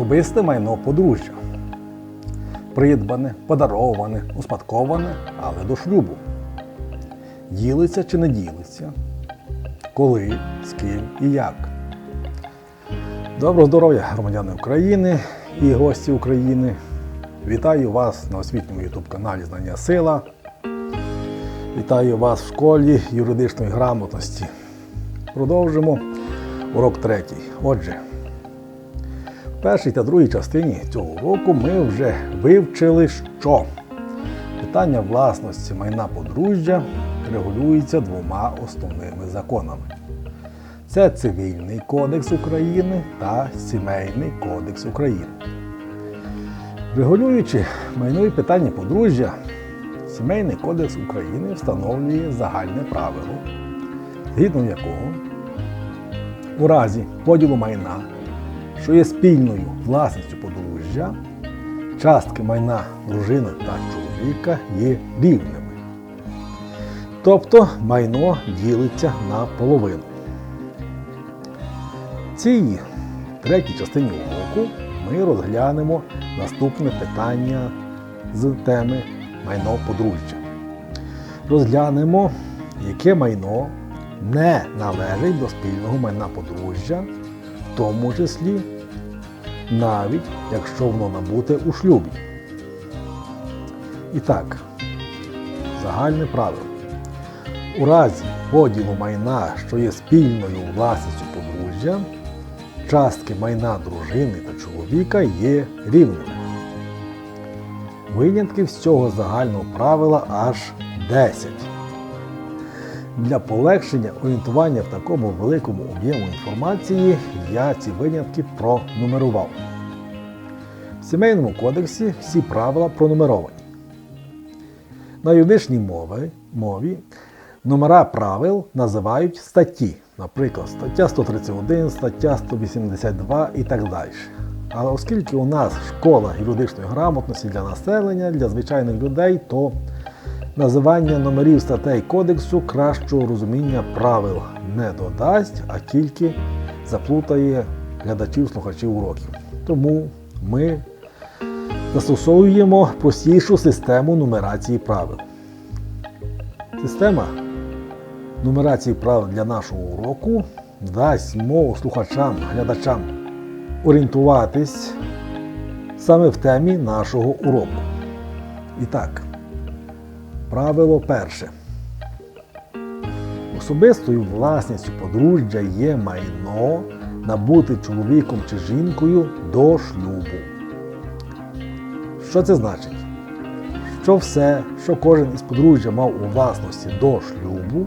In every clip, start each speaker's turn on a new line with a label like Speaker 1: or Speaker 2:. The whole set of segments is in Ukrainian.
Speaker 1: Особисте майно подружжя. Придбане, подароване, успадковане, але до шлюбу. Ділиться чи не ділиться? Коли, з ким і як. Доброго здоров'я, громадяни України і гості України. Вітаю вас на освітньому ютуб-каналі Знання Сила. Вітаю вас в школі юридичної грамотності. Продовжимо урок третій. Отже, першій та другій частині цього уроку ми вже вивчили, що питання власності майна подружжя регулюється двома основними законами. Це Цивільний кодекс України та Сімейний кодекс України. Регулюючи майнові питання подружжя, Сімейний кодекс України встановлює загальне правило, згідно якого у разі поділу майна, що є спільною власністю подружжя, частки майна дружини та чоловіка є рівними. Тобто майно ділиться на половину. Цій третій частині уроку ми розглянемо наступне питання з теми майно подружжя. Розглянемо, яке майно не належить до спільного майна подружжя, тому числі навіть якщо воно набуте у шлюбі. І так, загальне правило. У разі поділу майна, що є спільною власністю подружжя, частки майна дружини та чоловіка є рівними. Винятків з цього загального правила аж 10. Для полегшення орієнтування в такому великому об'єму інформації я ці винятки пронумерував. В сімейному кодексі всі правила пронумеровані. На юридичній мові, мові номера правил називають статті, наприклад, стаття 131, стаття 182 і так далі. Але оскільки у нас школа юридичної грамотності для населення, для звичайних людей, то називання номерів статей кодексу кращого розуміння правил не додасть, а тільки заплутає глядачів-слухачів уроків. Тому ми застосовуємо простішу систему нумерації правил. Система нумерації правил для нашого уроку дасть змогу слухачам, глядачам орієнтуватись саме в темі нашого уроку. І так, правило перше. Особистою власністю подружжя є майно, набуте чоловіком чи жінкою до шлюбу. Що це значить? Що все, що кожен із подружжя мав у власності до шлюбу,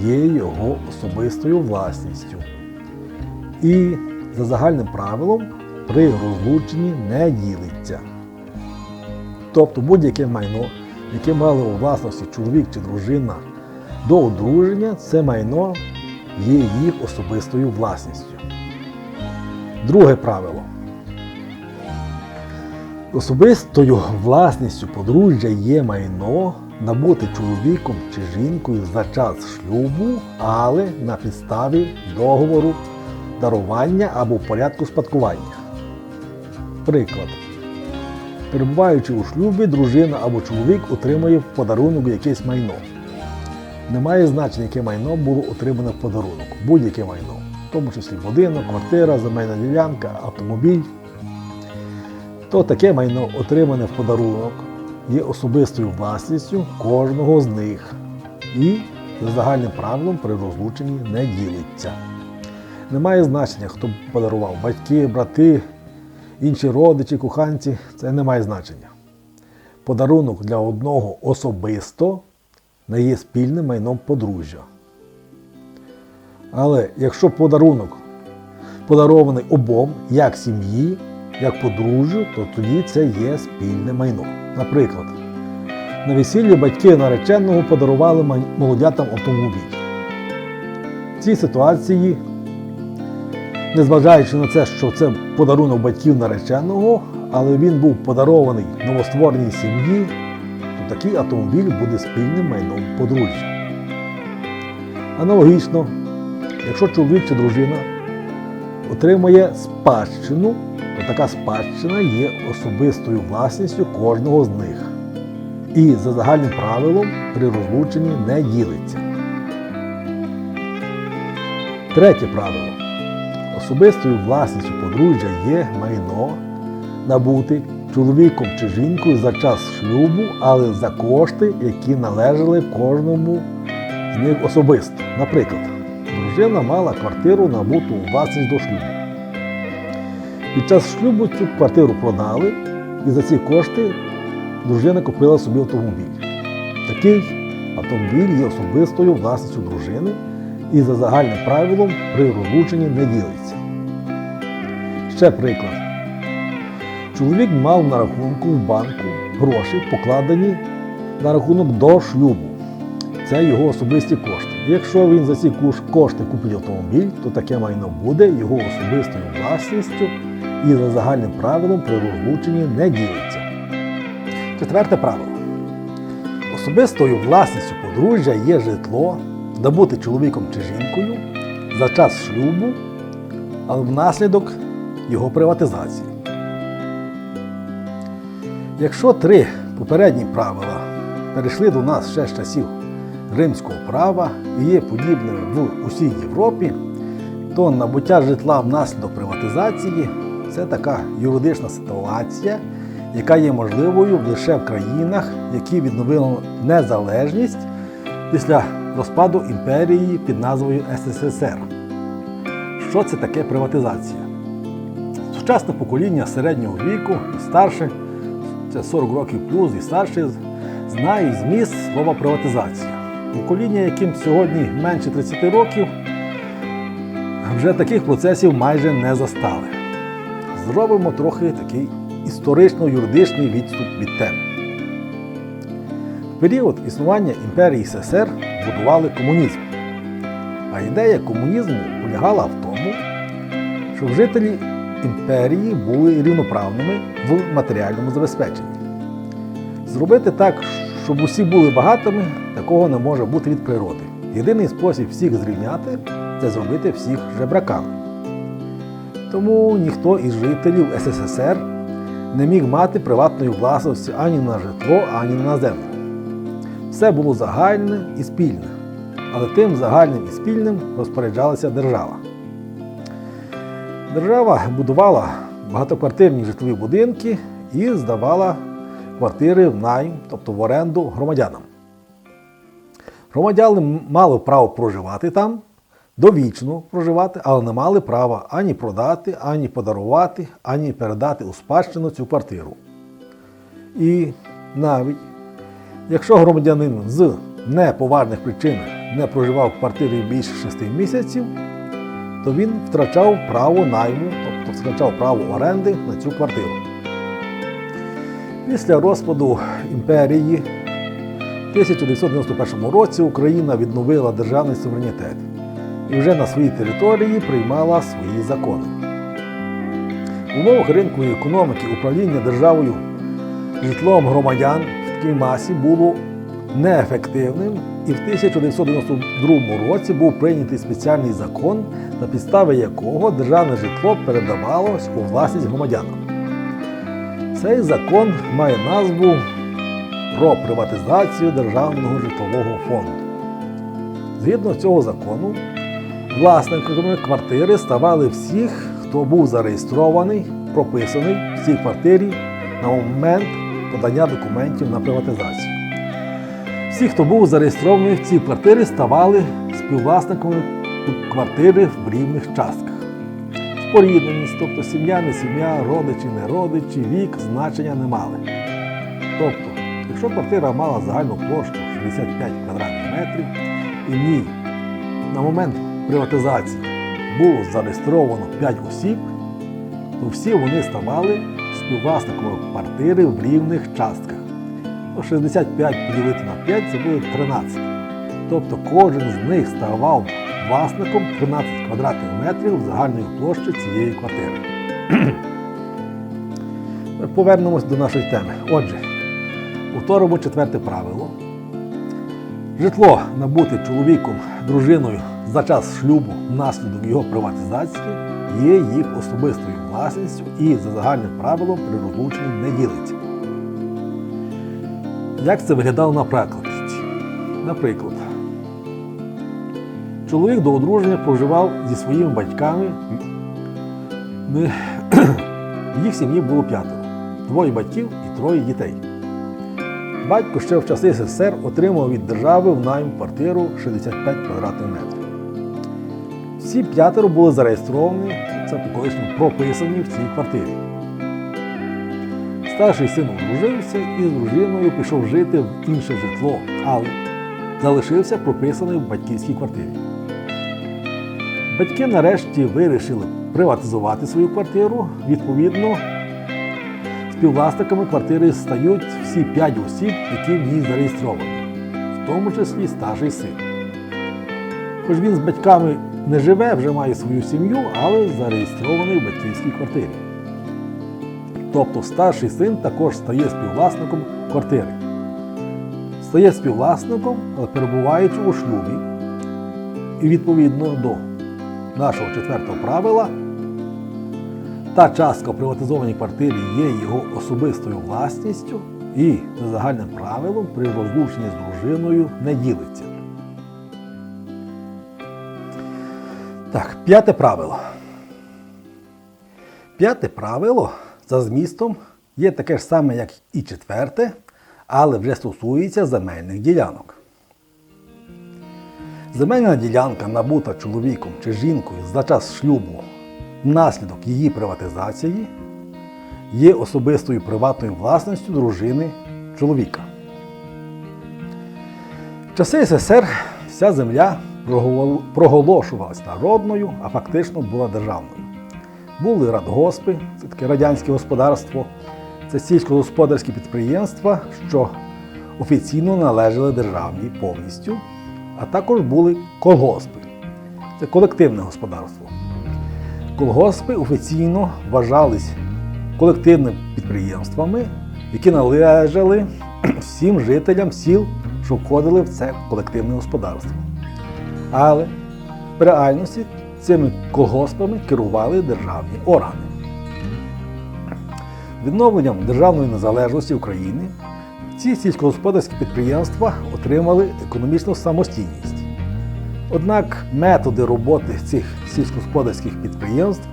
Speaker 1: є його особистою власністю. І за загальним правилом при розлученні не ділиться. Тобто будь-яке майно, яке мали у власності чоловік чи дружина до одруження, це майно є їх особистою власністю. Друге правило. Особистою власністю подружжя є майно, набуте чоловіком чи жінкою за час шлюбу, але на підставі договору дарування або порядку спадкування. Приклад. Перебуваючи у шлюбі, дружина або чоловік отримує в подарунок якесь майно. Немає значення, яке майно було отримане в подарунок, будь-яке майно, в тому числі будинок, квартира, земельна ділянка, автомобіль. То таке майно, отримане в подарунок, є особистою власністю кожного з них і за загальним правилом при розлученні не ділиться. Немає значення, хто подарував батьки, брати, інші родичі, коханці. Це не має значення. Подарунок для одного особисто не є спільним майном подружжя. Але якщо подарунок подарований обом як сім'ї, як подружжю, то тоді це є спільне майно. Наприклад, на весіллі батьки нареченого подарували молодятам автомобіль. В цій ситуації незважаючи на те, що це подарунок батьків нареченого, але він був подарований новоствореній сім'ї, то такий автомобіль буде спільним майном подружжя. Аналогічно, якщо чоловік чи дружина отримує спадщину то така спадщина є особистою власністю кожного з них. І за загальним правилом при розлученні не ділиться. Третє правило. Особистою власністю подружжя є майно, набути чоловіком чи жінкою за час шлюбу, але за кошти, які належали кожному з них особисто. Наприклад, дружина мала квартиру набуту у власність до шлюбу. Під час шлюбу цю квартиру продали, і за ці кошти дружина купила собі автомобіль. Такий автомобіль є особистою власністю дружини і за загальним правилом при розлученні не ділиться. Ще приклад. Чоловік мав на рахунку в банку гроші, покладені на рахунок до шлюбу. Це його особисті кошти. Якщо він за ці кошти купить автомобіль, то таке майно буде його особистою власністю і за загальним правилом при розлученні не ділиться. Четверте правило. Особистою власністю подружжя є житло, набути чоловіком чи жінкою за час шлюбу, але внаслідок його приватизації. Якщо три попередні правила перейшли до нас ще з часів римського права і є подібними в усій Європі, то набуття житла внаслідок приватизації це така юридична ситуація, яка є можливою лише в країнах, які відновили незалежність після розпаду імперії під назвою СССР. Що це таке приватизація? Сучасне покоління середнього віку і старше, це 40 років плюс і старше, знають зміст слова приватизація. Покоління, яким сьогодні менше 30 років, вже таких процесів майже не застали. Зробимо трохи такий історично-юридичний відступ від теми. В період існування імперії СССР будували комунізм. А ідея комунізму полягала в тому, щоб жителі імперії були рівноправними в матеріальному забезпеченні. Зробити так, щоб усі були багатими, такого не може бути від природи. Єдиний спосіб всіх зрівняти це зробити всіх жебраками. Тому ніхто із жителів СССР не міг мати приватної власності ані на житло, ані на землю. Все було загальне і спільне, але тим загальним і спільним розпоряджалася держава. Держава будувала багатоквартирні житлові будинки і здавала квартири в найм, тобто в оренду громадянам. Громадяни мали право проживати там, довічно проживати, але не мали права ані продати, ані подарувати, ані передати у спадщину цю квартиру. І навіть якщо громадянин з неповажних причин не проживав в квартирі більше 6 місяців, то він втрачав право найму, тобто втрачав право оренди на цю квартиру. Після розпаду імперії в 1991 році Україна відновила державний суверенітет і вже на своїй території приймала свої закони. В умовах ринкової економіки управління державою житлом громадян в такій масі було неефективним, і в 1992 році був прийнятий спеціальний закон, на підставі якого державне житло передавалось у власність громадянам. Цей закон має назву про приватизацію державного житлового фонду. Згідно цього закону, власниками квартири ставали всіх, хто був зареєстрований, прописаний в цій квартирі на момент подання документів на приватизацію. Всі, хто був зареєстрований в цій квартирі, ставали співвласниками квартири в рівних частках. Спорідненість, тобто сім'я, не сім'я, родичі, не родичі, вік значення не мали. Тобто, якщо квартира мала загальну площу 65 квадратних метрів і в на момент приватизації було зареєстровано 5 осіб, то всі вони ставали співвласниками квартири в рівних частках. Ну, 65 поділити на 5 це буде 13. Тобто кожен з них ставав власником 13 квадратних метрів загальної площі цієї квартири. Повернемось до нашої теми. Отже, повторимо четверте правило. Житло набуте чоловіком, дружиною за час шлюбу внаслідок його приватизації є їх особистою власністю і за загальним правилом при розлученні не ділиться. Як це виглядало на прикладі? Наприклад, чоловік до одруження проживав зі своїми батьками. Ми- В їх сім'ї було п'ятеро: двоє батьків і троє дітей. Батько ще в часи СССР отримав від держави в найм квартиру 65 квадратних метрів. Всі п'ятеро були зареєстровані, це по колишньому прописані в цій квартирі. Старший син одружився і з дружиною пішов жити в інше житло, але залишився прописаний в батьківській квартирі. Батьки нарешті вирішили приватизувати свою квартиру. Відповідно, співвласниками квартири стають всі п'ять осіб, які в ній зареєстровані, в тому числі старший син. Хоч він з батьками не живе, вже має свою сім'ю, але зареєстрований в батьківській квартирі. Тобто старший син також стає співвласником квартири. Стає співвласником, але перебуваючи у шлюбі. І відповідно до нашого четвертого правила, та частка в приватизованій квартирі є його особистою власністю і за загальним правилом при розлученні з дружиною не ділиться. Так, п'яте правило. П'яте правило за змістом є таке ж саме, як і четверте, але вже стосується земельних ділянок. Земельна ділянка, набута чоловіком чи жінкою за час шлюбу внаслідок її приватизації, є особистою приватною власністю дружини чоловіка. В часи СССР вся земля проголошувалась народною, а фактично була державною. Були радгоспи, це таке радянське господарство, це сільськогосподарські підприємства, що офіційно належали державній повністю, а також були колгоспи. Це колективне господарство. Колгоспи офіційно вважались колективними підприємствами, які належали всім жителям сіл, що входили в це колективне господарство. Але в реальності цими колгоспами керували державні органи. Відновленням державної незалежності України ці сільськогосподарські підприємства отримали економічну самостійність. Однак методи роботи цих сільськогосподарських підприємств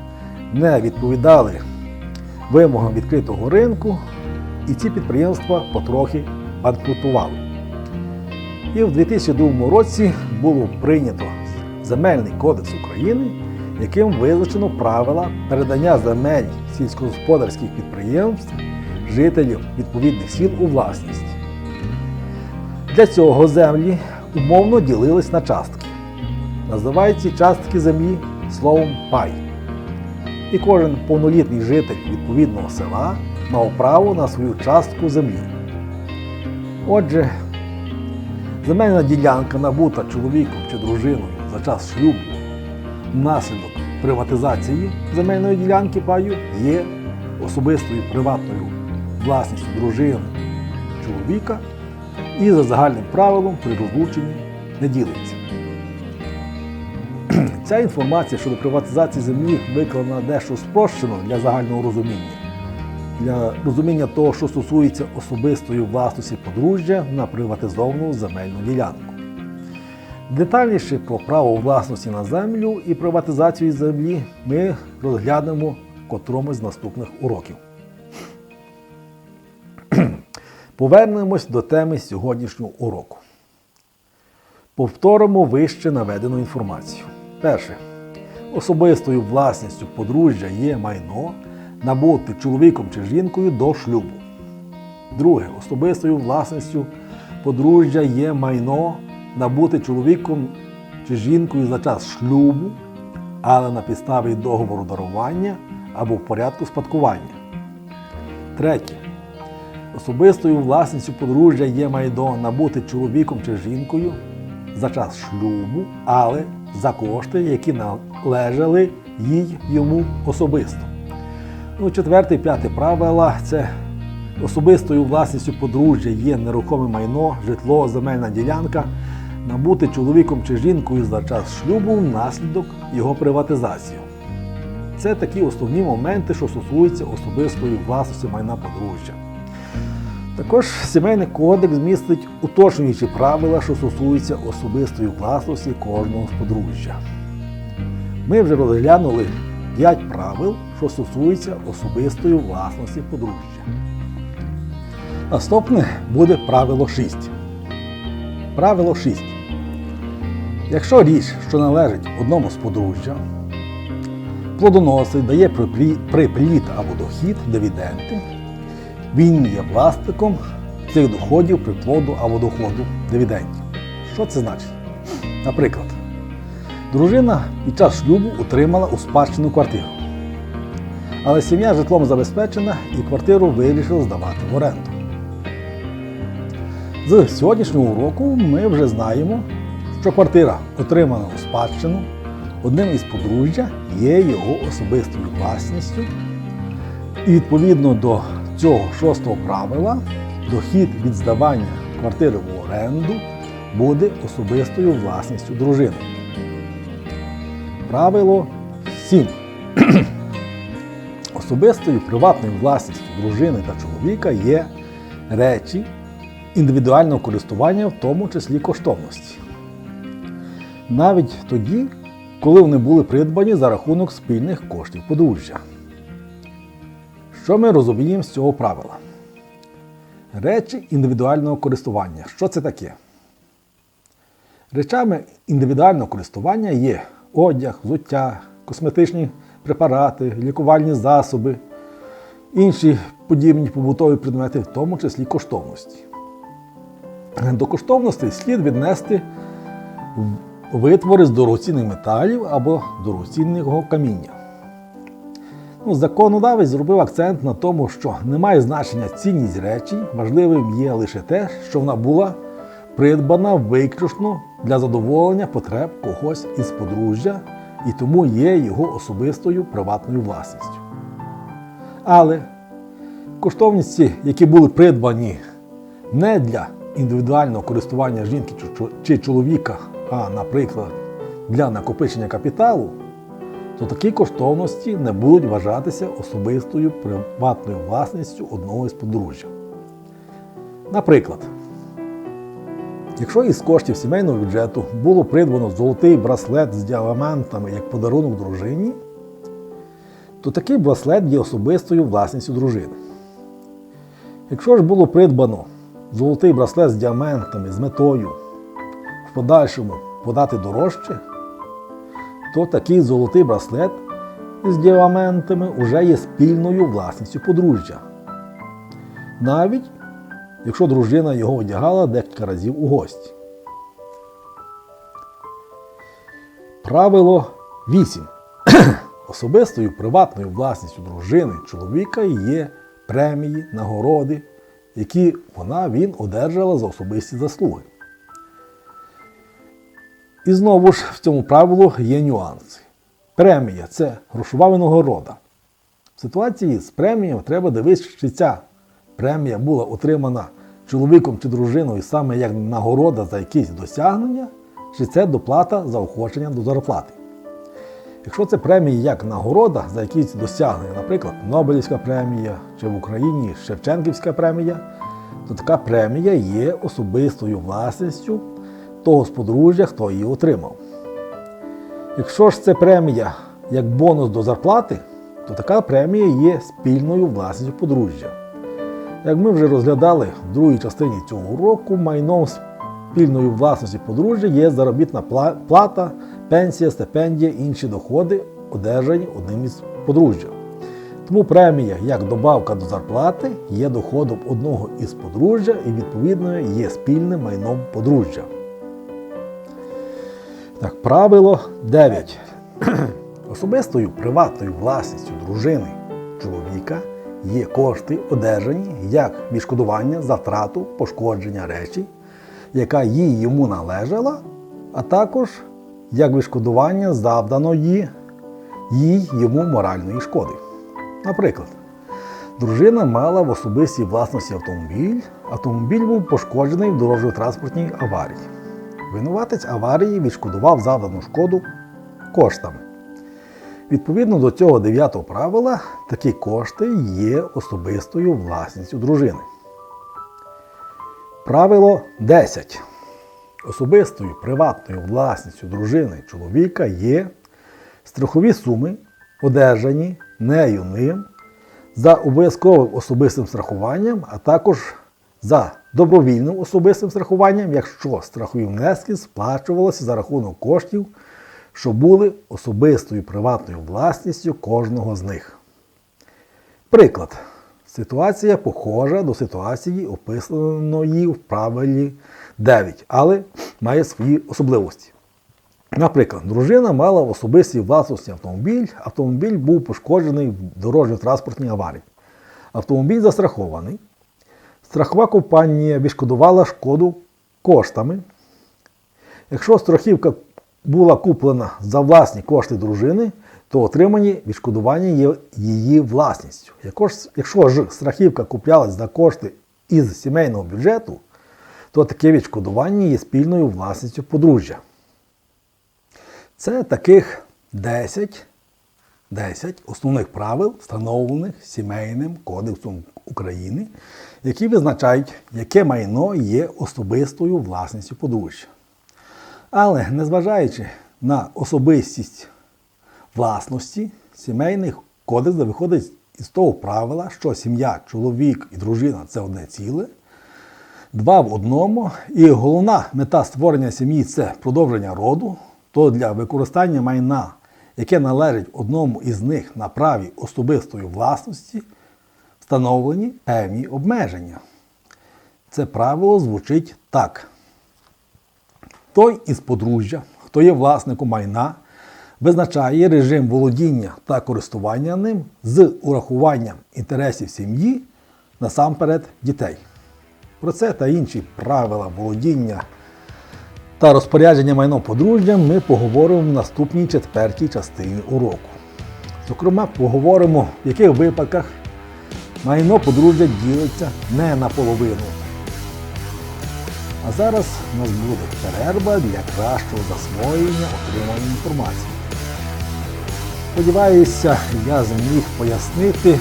Speaker 1: не відповідали вимогам відкритого ринку, і ці підприємства потрохи банкрутували. І в 2002 році було прийнято Земельний кодекс України, яким визначено правила передання земель сільськогосподарських підприємств жителів відповідних сіл у власність. Для цього землі умовно ділились на частки. Називають ці частки землі словом пай. І кожен повнолітній житель відповідного села мав право на свою частку землі. Отже, земельна ділянка набута чоловіком чи дружиною за час шлюбу внаслідок приватизації земельної ділянки паю є особистою приватною власністю дружини чоловіка і за загальним правилом при розлученні не ділиться. Ця інформація щодо приватизації землі викладена дещо спрощено для загального розуміння. Для розуміння того, що стосується особистої власності подружжя на приватизовану земельну ділянку. Детальніше про право власності на землю і приватизацію землі ми розглянемо в котрому з наступних уроків. Повернемось до теми сьогоднішнього уроку. Повторимо вище наведену інформацію. Перше. Особистою власністю подружжя є майно, набуте чоловіком чи жінкою до шлюбу. Друге. Особистою власністю подружжя є майно, набуте чоловіком чи жінкою за час шлюбу, але на підставі договору дарування або в порядку спадкування. Третє. Особистою власністю подружжя є майно набуте чоловіком чи жінкою за час шлюбу, але за кошти, які належали їй йому особисто. Ну, четверте і п'яте правила це особистою власністю подружжя є нерухоме майно, житло, земельна ділянка, набуте чоловіком чи жінкою за час шлюбу внаслідок його приватизації. Це такі основні моменти, що стосуються особистої власності майна подружжя. Також сімейний кодекс містить уточнюючі правила, що стосуються особистої власності кожного з подружжя. Ми вже розглянули 5 правил, що стосуються особистої власності подружжя. Наступне буде правило 6. Правило 6. Якщо річ, що належить одному з подружжя, плодоносить, дає припліт або дохід, дивіденди, він є власником цих доходів, приплоду або доходу дивідендів. Що це значить? Наприклад, дружина під час шлюбу отримала у спадщину квартиру. Але сім'я житлом забезпечена і квартиру вирішили здавати в оренду. З сьогоднішнього року ми вже знаємо, що квартира, отримана у спадщину, одним із подружжя є його особистою власністю. І відповідно до цього шостого правила, дохід від здавання квартири в оренду буде особистою власністю дружини. Правило 7. Особистою приватною власністю дружини та чоловіка є речі індивідуального користування, в тому числі коштовності. Навіть тоді, коли вони були придбані за рахунок спільних коштів подружжя. Що ми розуміємо з цього правила? Речі індивідуального користування. Що це таке? Речами індивідуального користування є одяг, взуття, косметичні препарати, лікувальні засоби, інші подібні побутові предмети, в тому числі коштовності. До коштовностей слід віднести витвори з дорогоцінних металів або дорогоцінного каміння. Ну, законодавець зробив акцент на тому, що немає значення цінність речі, важливим є лише те, що вона була придбана виключно для задоволення потреб когось із подружжя і тому є його особистою приватною власністю. Але коштовності, які були придбані не для індивідуального користування жінки чи- чоловіка, а, наприклад, для накопичення капіталу, то такі коштовності не будуть вважатися особистою приватною власністю одного із подружжя. Наприклад, якщо із коштів сімейного бюджету було придбано золотий браслет з діамантами як подарунок дружині, то такий браслет є особистою власністю дружини. Якщо ж було придбано золотий браслет з діамантами з метою в подальшому подати дорожче, то такий золотий браслет із діамантами вже є спільною власністю подружжя. Навіть якщо дружина його одягала декілька разів у гості. Правило 8. Особистою приватною власністю дружини чоловіка є премії, нагороди, які вона він одержала за особисті заслуги. І знову ж в цьому правилу є нюанси. Премія це грошова винагорода. В ситуації з премією треба дивитися, чи ця премія була отримана чоловіком чи дружиною саме як нагорода за якісь досягнення, чи це доплата за охочення до зарплати. Якщо це премія як нагорода за якісь досягнення, наприклад, Нобелівська премія чи в Україні Шевченківська премія, то така премія є особистою власністю того з подружжя, хто її отримав. Якщо ж це премія як бонус до зарплати, то така премія є спільною власністю подружжя. Як ми вже розглядали в другій частині цього уроку, майном спільної власності подружжя є заробітна плата, пенсія, стипендія, інші доходи, одержані одним із подружжя. Тому премія як добавка до зарплати є доходом одного із подружжя і відповідно є спільним майном подружжя. Так, правило 9. Особистою приватною власністю дружини чоловіка є кошти, одержані як відшкодування за втрату пошкодження речі, яка їй йому належала, а також як відшкодування завданої їй йому моральної шкоди. Наприклад, дружина мала в особистій власності автомобіль, автомобіль був пошкоджений в дорожньо-транспортній аварії. Винуватець аварії відшкодував завдану шкоду коштами. Відповідно до цього дев'ятого правила, такі кошти є особистою власністю дружини. Правило 10. Особистою приватною власністю дружини чоловіка є страхові суми, одержані нею ним за обов'язковим особистим страхуванням, а також за добровільним особистим страхуванням, якщо страхові внески сплачувалися за рахунок коштів, що були особистою приватною власністю кожного з них. Приклад. Ситуація похожа до ситуації, описаної в правилі 9, але має свої особливості. Наприклад, дружина мала в особистій власності автомобіль, автомобіль був пошкоджений в дорожньо-транспортній аварії. Автомобіль застрахований. Страхова компанія відшкодувала шкоду коштами. Якщо страхівка була куплена за власні кошти дружини, то отримані відшкодування є її власністю. Якщо- ж страхівка куплялась за кошти із сімейного бюджету, то таке відшкодування є спільною власністю подружжя. Це таких 10, 10 основних правил, встановлених Сімейним кодексом України, які визначають, яке майно є особистою власністю подружжя. Але незважаючи на особистість власності, сімейний кодекс виходить із того правила, що сім'я, чоловік і дружина це одне ціле, два в одному, і головна мета створення сім'ї це продовження роду, то для використання майна, яке належить одному із них на праві особистої власності, встановлені певні обмеження. Це правило звучить так. Той із подружжя, хто є власником майна, визначає режим володіння та користування ним з урахуванням інтересів сім'ї, насамперед дітей. Про це та інші правила володіння та розпорядження майном подружжя ми поговоримо в наступній четвертій частині уроку. Зокрема, поговоримо, в яких випадках майно подружжя ділиться не наполовину. А зараз у нас буде перерва для кращого засвоєння отриманої інформації. Сподіваюся, я зміг пояснити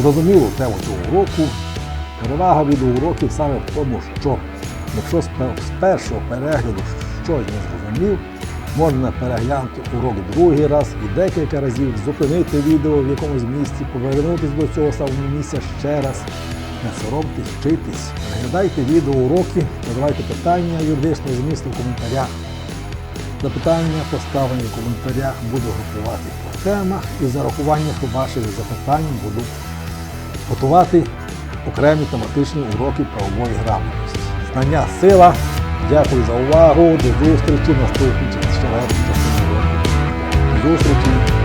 Speaker 1: зрозумілу тему цього уроку. Перевага відеоуроків саме в тому, що якщо з першого перегляду щось не зрозумів, можна переглянути урок другий раз і декілька разів, зупинити відео в якомусь місці, повернутися до цього самого місця ще раз. Не соромтесь, вчитись, переглядайте відеоуроки, задавайте питання юридичного змісту в коментарях. Запитання, поставлені в коментарях, буду групувати по темах і за рахування ваших запитань буду готувати окремі тематичні уроки правової грамотності. Знання сила. Дякую за увагу. До зустрічі наступні. До зустрічі.